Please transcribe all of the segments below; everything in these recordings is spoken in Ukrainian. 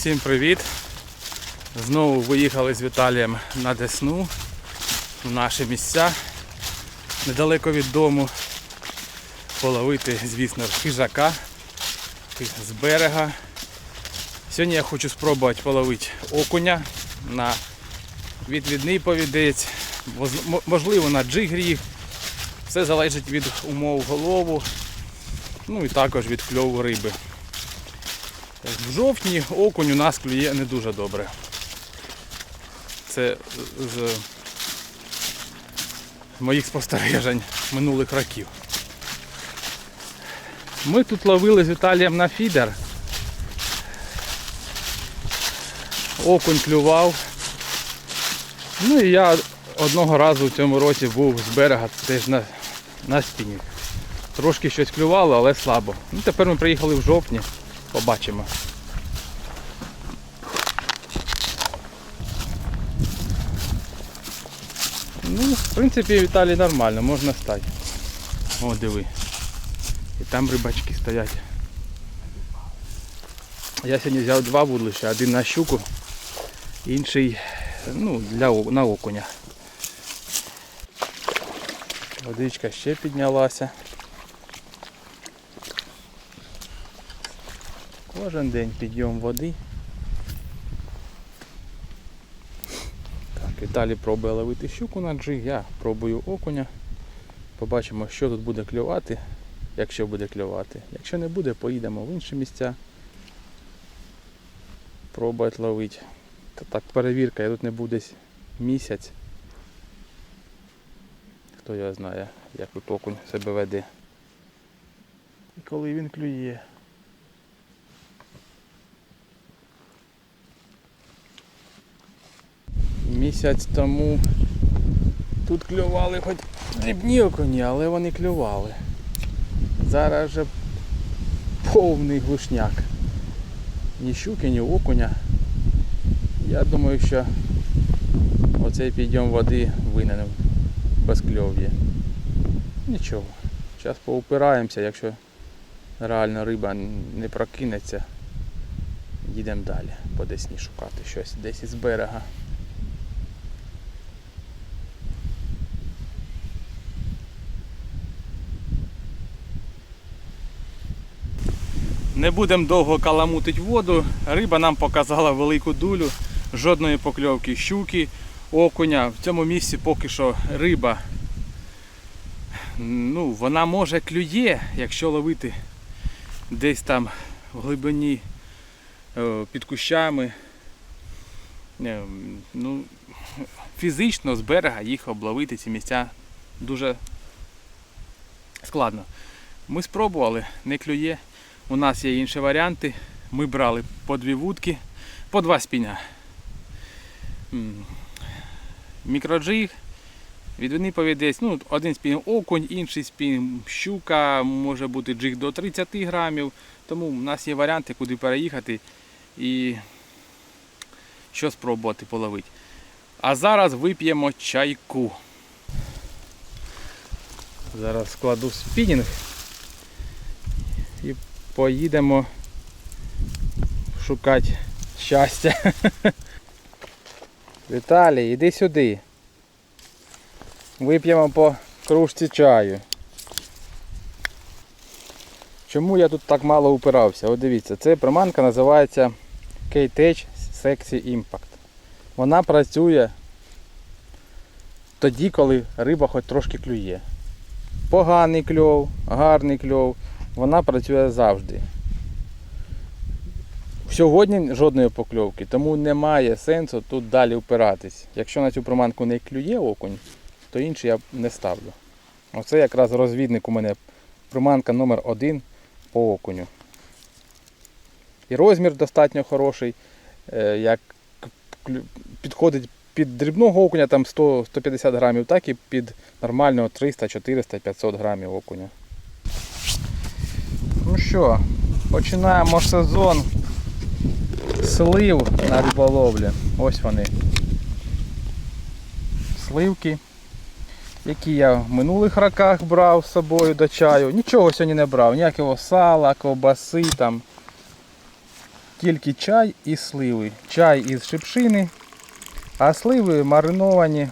Всім привіт! Знову виїхали з Віталієм на Десну, в наші місця, недалеко від дому. Половити, звісно, хижака з берега. Сьогодні я хочу спробувати половити окуня на відвідний повідець, можливо на джигрі. Все залежить від умов голову, ну і також від кльову риби. В жовтні окунь у нас клює не дуже добре. Це з моїх спостережень минулих років. Ми тут ловили з Віталієм на фідер. Окунь клював. Ну і я одного разу в цьому році був з берега теж на, на спіні. Трошки щось клювало, але слабо. Ну, тепер ми приїхали в жовтні. Побачимо. Ну, в принципі, Віталій нормально, можна стати. О, диви. І там рибачки стоять. Я сьогодні взяв два вудлища, один на щуку, інший ну, для, на окуня. Водичка ще піднялася. Кожен день підйом води. Віталій пробує ловити щуку на джиг, я пробую окуня. Побачимо, що тут буде клювати, якщо буде клювати. Якщо не буде, поїдемо в інші місця. Пробувати ловити. Та так, перевірка, я тут не був десь місяць. Хто його знає, як тут окунь себе веде. І коли він клює. Місяць тому тут клювали хоч дрібні окуні, але вони клювали. Зараз же повний глушняк. Ні щуки, ні окуня. Я думаю, що оцей підйом води винен безкльов'я. Нічого. Зараз поупираємося, якщо реально риба не прокинеться, їдемо далі по десні шукати щось десь із берега. Не будемо довго каламутить воду. Риба нам показала велику дулю, жодної покльовки щуки, окуня. В цьому місці поки що риба. Ну, вона може клює, якщо ловити десь там в глибині е, під кущами. Е, Ну, фізично з берега їх обловити ці місця дуже складно. Ми спробували, не клює. У нас є інші варіанти. Ми брали по дві вудки, по два спіня. Мікроджиг, відвідний повідець, ну, один спін окунь, інший спін щука, може бути джиг до 30 грамів. Тому у нас є варіанти, куди переїхати і що спробувати половити. А зараз вип'ємо чайку. Зараз складу спінінг поїдемо шукати щастя. Віталій, іди сюди. Вип'ємо по кружці чаю. Чому я тут так мало упирався? От дивіться, це приманка називається K-Tech Sexy Impact. Вона працює тоді, коли риба хоч трошки клює. Поганий кльов, гарний кльов, вона працює завжди. Сьогодні жодної покльовки, тому немає сенсу тут далі впиратись. Якщо на цю приманку не клює окунь, то інше я не ставлю. Оце якраз розвідник у мене приманка номер один по окуню. І розмір достатньо хороший, е, як підходить під дрібного окуня там 100-150 грамів, так і під нормального 300, 400, 500 грамів окуня. Що, починаємо сезон слив на риболовлі. Ось вони. Сливки, які я в минулих роках брав з собою до чаю. Нічого сьогодні не брав, ніякого сала, ковбаси там. тільки чай і сливи. Чай із шипшини, а сливи мариновані.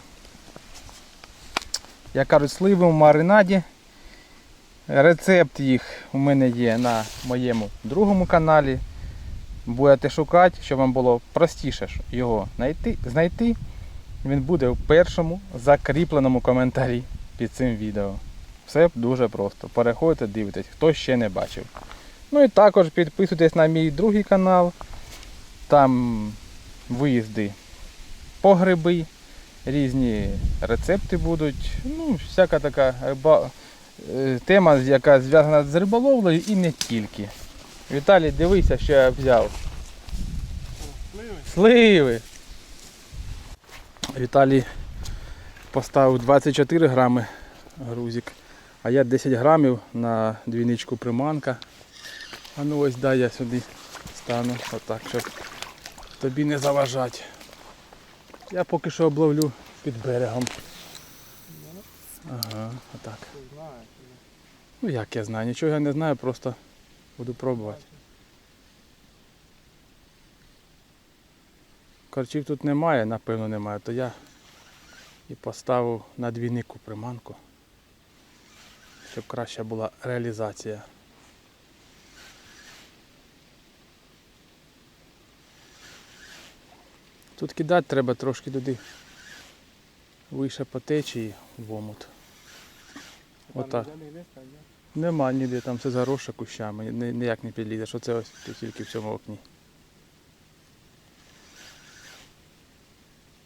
Як кажуть, сливи в маринаді. Рецепт їх у мене є на моєму другому каналі. Будете шукати, щоб вам було простіше його знайти. Він буде в першому закріпленому коментарі під цим відео. Все дуже просто. Переходьте, дивитесь, хто ще не бачив. Ну і також підписуйтесь на мій другий канал. Там виїзди по гриби, різні рецепти будуть. Ну, всяка така риба- тема, яка зв'язана з риболовлею і не тільки. Віталій, дивися, що я взяв. Сливи! Віталій поставив 24 грами грузик, а я 10 грамів на двійничку приманка. А ну ось дай я сюди стану, отак, щоб тобі не заважати. Я поки що обловлю під берегом. Ага, отак. Ну як я знаю, нічого я не знаю, просто буду пробувати. Корчів тут немає, напевно немає, то я і поставив на двійнику приманку, щоб краща була реалізація. Тут кидати треба трошки туди вище по течії в омут. Отак. Нема ніде, там все заросше кущами, ніяк не підлізеш. Оце ось тільки в цьому окні.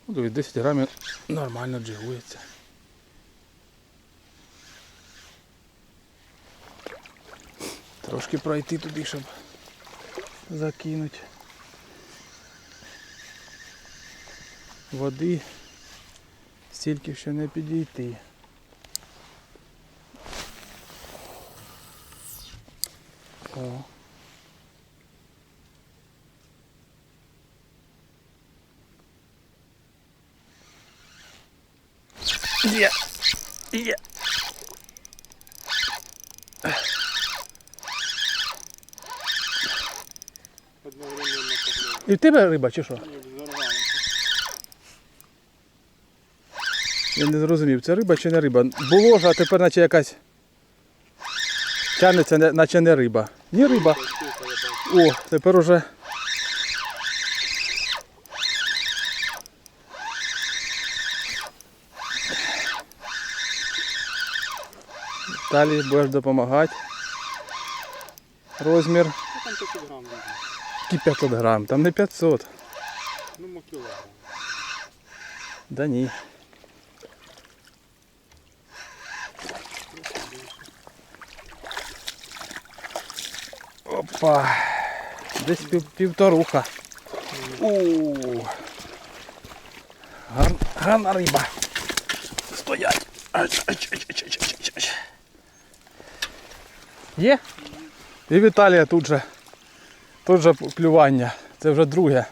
Ну, дивись, 10 грамів нормально джигується. Трошки пройти туди, щоб закинути. Води стільки ще не підійти. О. Є. Є. І в тебе риба чи що? Я не зрозумів, це риба чи не риба. Було ж, а тепер наче якась. Тянеться, наче не риба. Ні риба. О, тепер уже. Далі будеш допомагати. Розмір там 500 грам візьме. і 500 грам, там не 500. Ну, кілограм. Да ні. Опа. Десь пів, півторуха. У. Гар, гарна риба. Стоять. Ач, ач, ач, ач, ач, ач, ач. Є? І Віталія тут же. Тут же клювання. Це вже друге.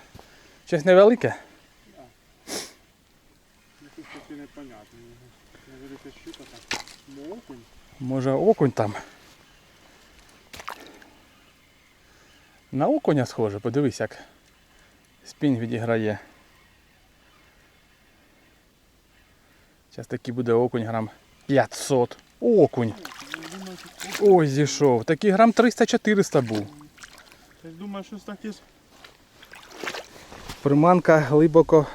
Щось невелике? Може окунь там. На окуня схоже, подивись як спінг відіграє. Зараз такий буде окунь грам 500. Окунь. Ой, зійшов. Такий грам 300-400 був. Я думаю, що так є. Приманка глибоко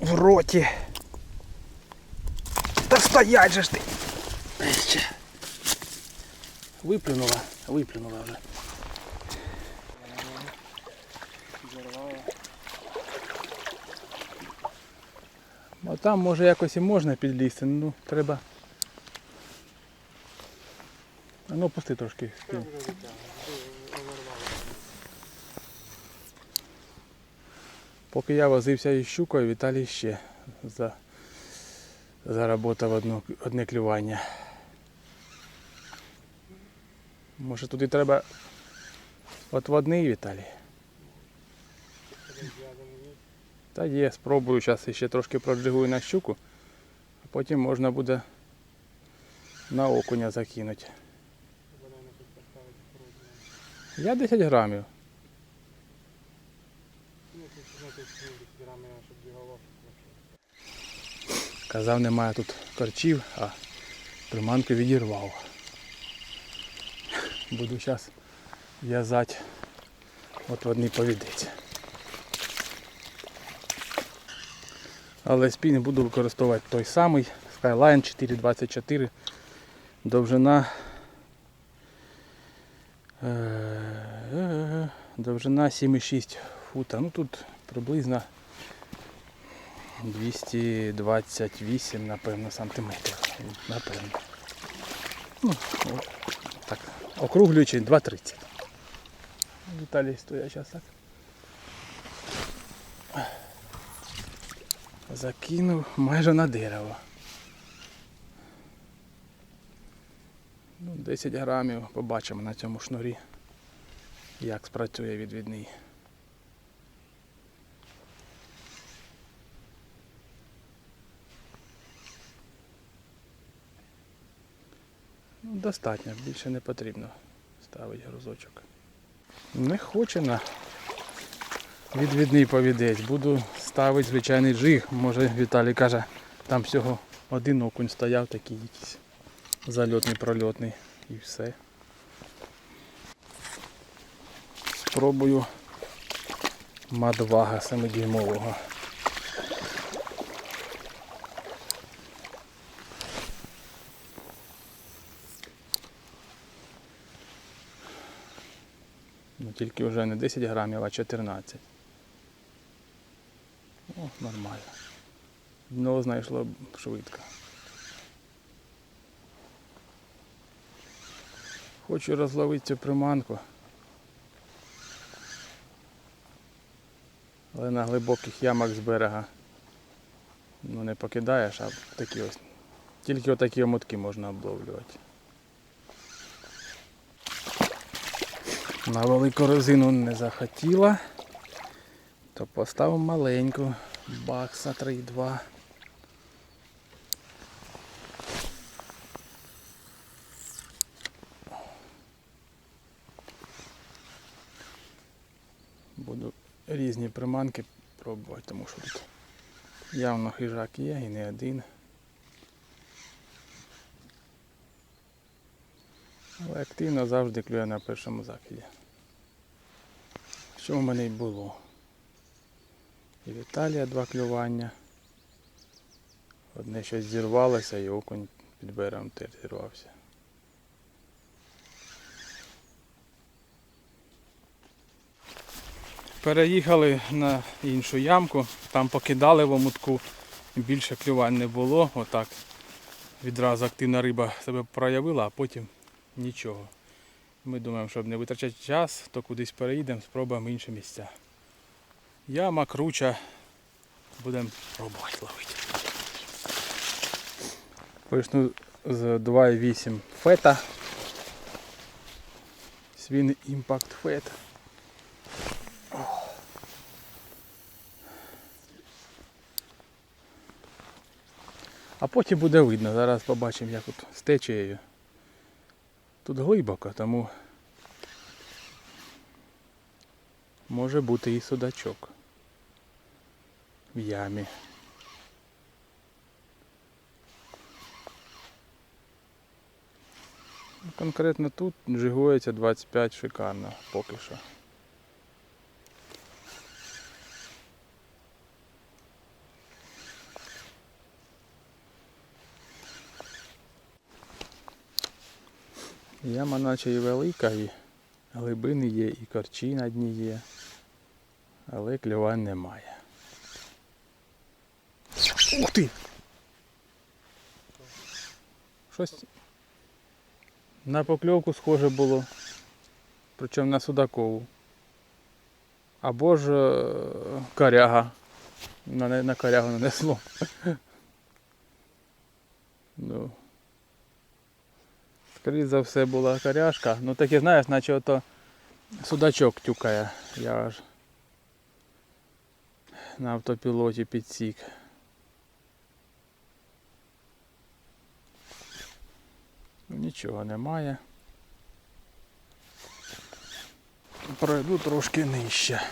в роті. Та стоять же ж ти. Виплюнула, виплюнула вже. Взорвала. А там може якось і можна підлізти, ну треба. Ну пусти трошки. Поки я возився із щукою, Віталій ще за, заработав одну, одне клювання. Може туди треба отводний Віталій? Та є, спробую зараз ще трошки проджигую на щуку, а потім можна буде на окуня закинути. Я 10 грамів. Казав, немає тут корчів, а приманку відірвав. Буду зараз в'язати от в одній повідець. Але спій не буду використовувати той самий Skyline 424. Довжина. е, Довжина 7,6 фута. Ну тут приблизно 228, напевно, сантиметрів. Напевно. Ну, о, так, округлюючи 2,30. Віталій стоять зараз так. Закинув майже на дерево. Ну, 10 грамів побачимо на цьому шнурі, як спрацює відвідний. Достатньо, більше не потрібно ставити грузочок. Не хоче на відвідний повідець. Буду ставити звичайний джиг. Може Віталій каже, там всього один окунь стояв, такий якийсь зальотний, прольотний і все. Спробую мадвага 7-дюймового. Тільки вже не 10 грамів, а 14. О, нормально. Дно знайшло швидко. Хочу розловити цю приманку. Але на глибоких ямах з берега ну, не покидаєш, а такі ось. Тільки отакі омотки можна обловлювати. На велику резину не захотіла, то поставив маленьку бакса 3,2. Буду різні приманки пробувати, тому що тут явно хижак є і не один. Але активно завжди клює на першому закиді. Що в мене й було. І в Італія два клювання. Одне щось зірвалося і окунь під берегом теж зірвався. Переїхали на іншу ямку, там покидали в омутку, більше клювань не було. Отак відразу активна риба себе проявила, а потім нічого. Ми думаємо, щоб не витрачати час, то кудись переїдемо, спробуємо інші місця. Яма круча, будемо пробувати ловити. Почну з 2,8 фета. Свін імпакт фет. А потім буде видно. Зараз побачимо, як тут з течією. Тут глибоко, тому може бути і судачок в ямі. Конкретно тут джигується 25 шикарно поки що. Яма наче і велика, і глибини є, і корчі на дні є, але клювань немає. Ух ти! Щось на покльовку схоже було, причому на судакову. Або ж е, коряга. На, на корягу нанесло. ну. Скоріше за все була коряшка. Ну таке, знаєш, наче ото судачок тюкає. Я аж на автопілоті підсік. Ну, Нічого немає. пройду трошки нижче.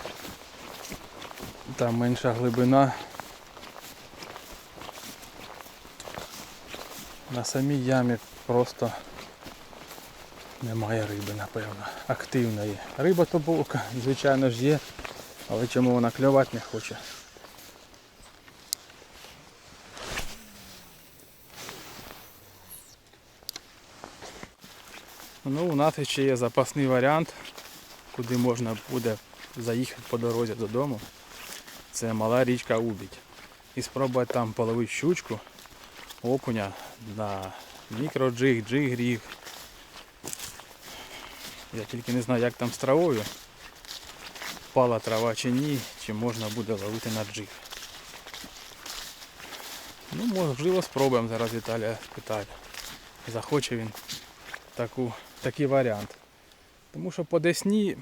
Там менша глибина. На самій ямі просто немає риби, напевно. Активної. Риба тополка, звичайно ж є, але чому вона клювати не хоче? Ну, у нас ще є запасний варіант, куди можна буде заїхати по дорозі додому. Це мала річка Убідь. І спробувати там половити щучку, окуня на мікроджиг, джиг-ріг. Я тільки не знаю, як там з травою. Пала трава чи ні, чи можна буде ловити на джиг. Ну, можливо, спробуємо зараз Віталія спитаю. Захоче він таку, такий варіант. Тому що по Десні,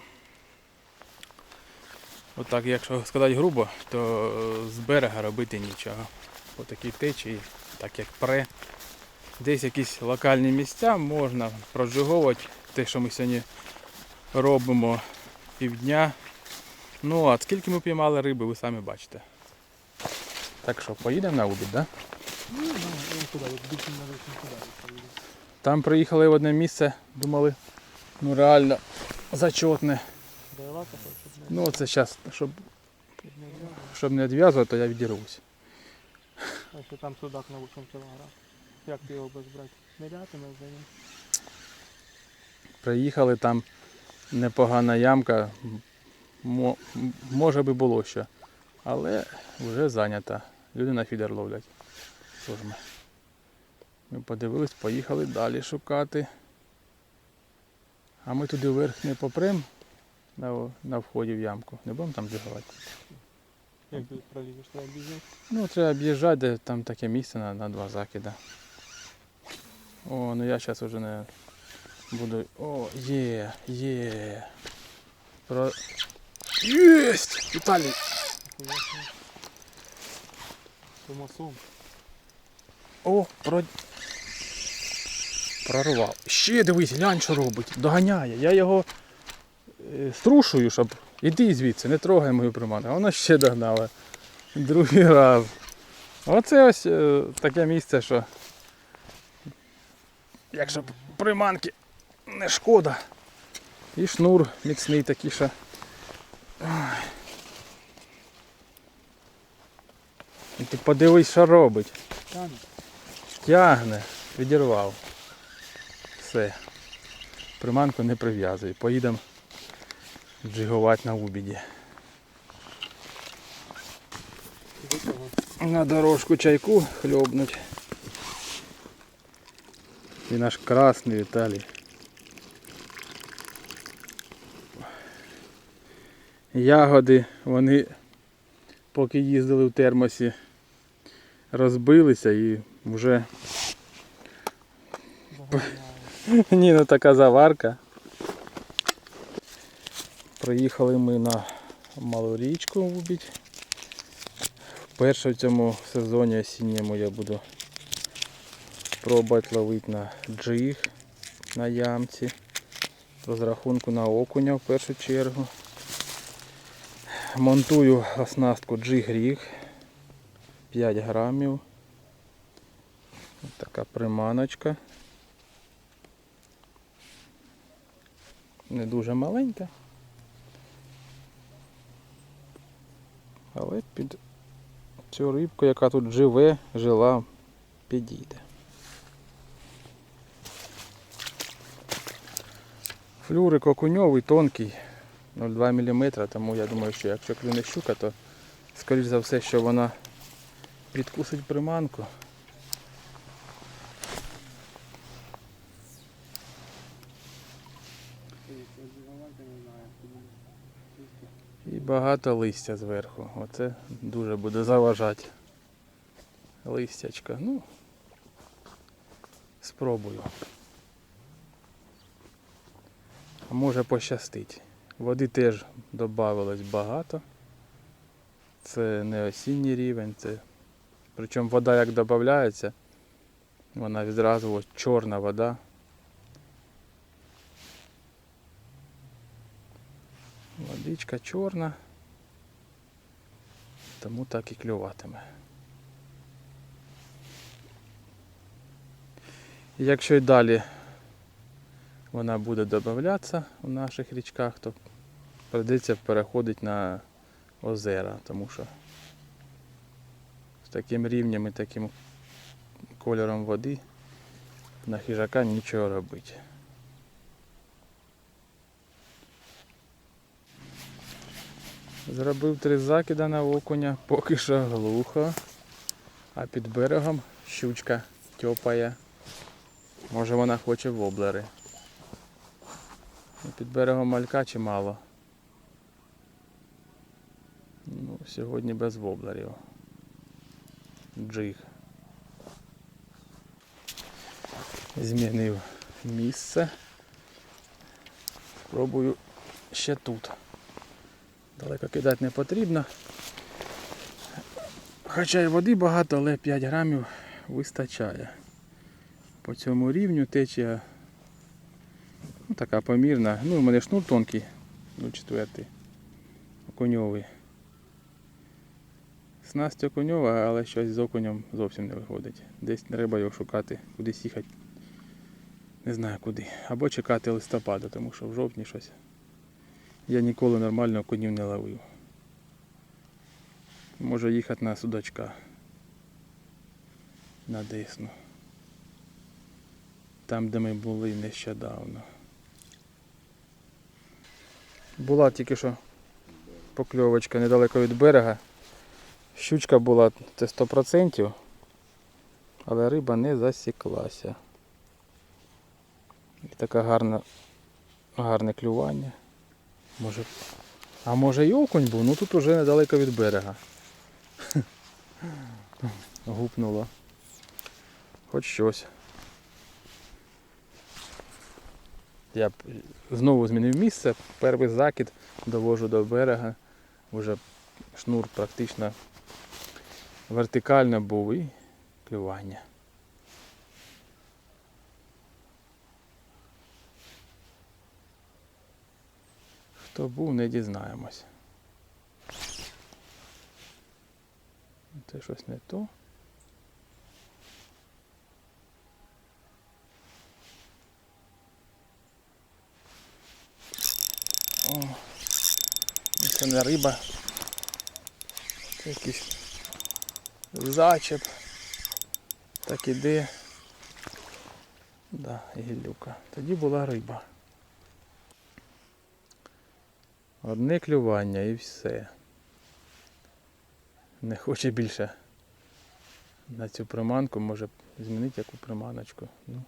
отак, якщо сказати грубо, то е, з берега робити нічого. По такій течії, так як пре. Десь якісь локальні місця можна проджиговувати те, що ми сьогодні робимо півдня. Ну, а скільки ми піймали риби, ви самі бачите. Так що, поїдемо на обід, так? Да? Ну, не поїду. Там приїхали в одне місце, думали, ну реально зачетне. Щоб не Ну це зараз, щоб, щоб не не відв'язувати, то я відірвусь. А ще там судак на 8 кг. Як ти його без брати? Нирятиме за ним. Приїхали там непогана ямка. Може би було що. Але вже зайнята. Люди на фідер ловлять. Що ж ми? Ми подивились, поїхали далі шукати. А ми туди вверх не попрем на, на вході в ямку. Не будемо там джигувати. Як ти пролізеш, треба біжати. Ну, треба об'їжджати, де там таке місце на, на два закида. О, ну я зараз вже не буду. О, є, є. Про... Єсть! Віталій! Томасом. О, про... прорвав. Ще дивись, глянь, що робить. Доганяє. Я його е, струшую, щоб. Іди звідси, не трогай мою приманку. А вона ще догнала. Другий раз. Оце ось е, таке місце, що. Якщо приманки не шкода. І шнур міцний такий. Ой. І ти подивись, що робить. Там. Тягне, відірвав. Все. Приманку не прив'язуй. Поїдемо джигувати на убіді. На дорожку чайку хльобнуть. І наш красний Віталій. Ягоди, вони поки їздили в термосі, розбилися і вже Ні, ну така заварка. Приїхали ми на малу річку Убідь. Вперше в цьому сезоні осінньому я буду пробувати ловити на джиг на ямці. Розрахунку на окуня в першу чергу. Монтую оснастку джиг-ріг 5 грамів. Така приманочка. не дуже маленька. Але під цю рибку, яка тут живе, жила, підійде. Флюрик окуньовий, тонкий, 0,2 мм, тому я думаю, що якщо клюне щука, то скоріш за все, що вона підкусить приманку. І багато листя зверху. Оце дуже буде заважати. Листячка. Ну, спробую. Може пощастить. Води теж додавалось багато. Це не осінній рівень, це. Причому вода як додається, вона відразу ось чорна вода. Водичка чорна. Тому так і клюватиме. Якщо й далі вона буде додатися у наших річках, то прийдеться переходити на озера, тому що з таким рівнем і таким кольором води на хижака нічого робити. Зробив три закида на окуня, поки що глухо, а під берегом щучка тьопає. Може вона хоче воблери. Під берегом малька чимало. Ну, сьогодні без воблерів. Джиг. Змінив місце. Спробую ще тут. Далеко кидати не потрібно. Хоча й води багато, але 5 грамів вистачає. По цьому рівню течія така помірна. Ну, у мене шнур тонкий, ну четвертий, окуньовий. Снасть окуньова, але щось з окунем зовсім не виходить. Десь треба його шукати, кудись їхати. Не знаю куди. Або чекати листопада, тому що в жовтні щось. Я ніколи нормально окунів не ловив. Може їхати на судачка. На Десну. Там, де ми були нещодавно. Була тільки що покльовочка недалеко від берега. Щучка була це 100%, але риба не засіклася. І така гарна, гарне клювання. Може. А може і окунь був, ну тут уже недалеко від берега. Гупнуло. Хоч щось. Я знову змінив місце, перший закид довожу до берега, вже шнур практично вертикально був і клювання. Хто був, не дізнаємось. Це щось не то. О, це не риба. Це якийсь зачеп. Так іде. Да, гілюка. Тоді була риба. Одне клювання і все. Не хоче більше на цю приманку, може змінити яку приманочку. Ну,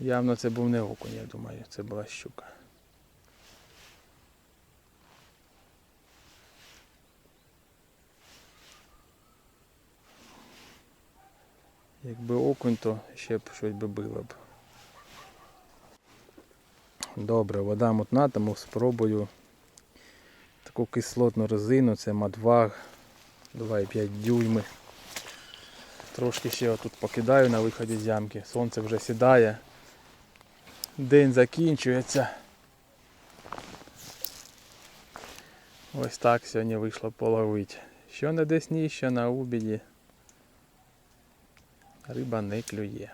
явно це був не окунь, я думаю, це була щука. Якби окунь, то ще б щось би було б. Добре, вода мутна, тому спробую таку кислотну резину, це Мадваг 2,5 дюйми. Трошки ще отут покидаю на виході з ямки. Сонце вже сідає. День закінчується. Ось так сьогодні вийшло половити. Що на Десні, що на Убіді. Риба не клює.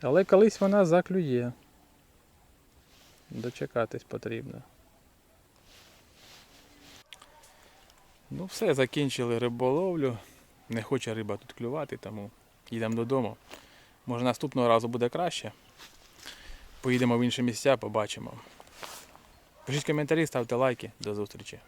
Але колись вона заклює. Дочекатись потрібно. Ну все, закінчили риболовлю. Не хоче риба тут клювати, тому їдемо додому. Може наступного разу буде краще. Поїдемо в інші місця, побачимо. Пишіть коментарі, ставте лайки. До зустрічі.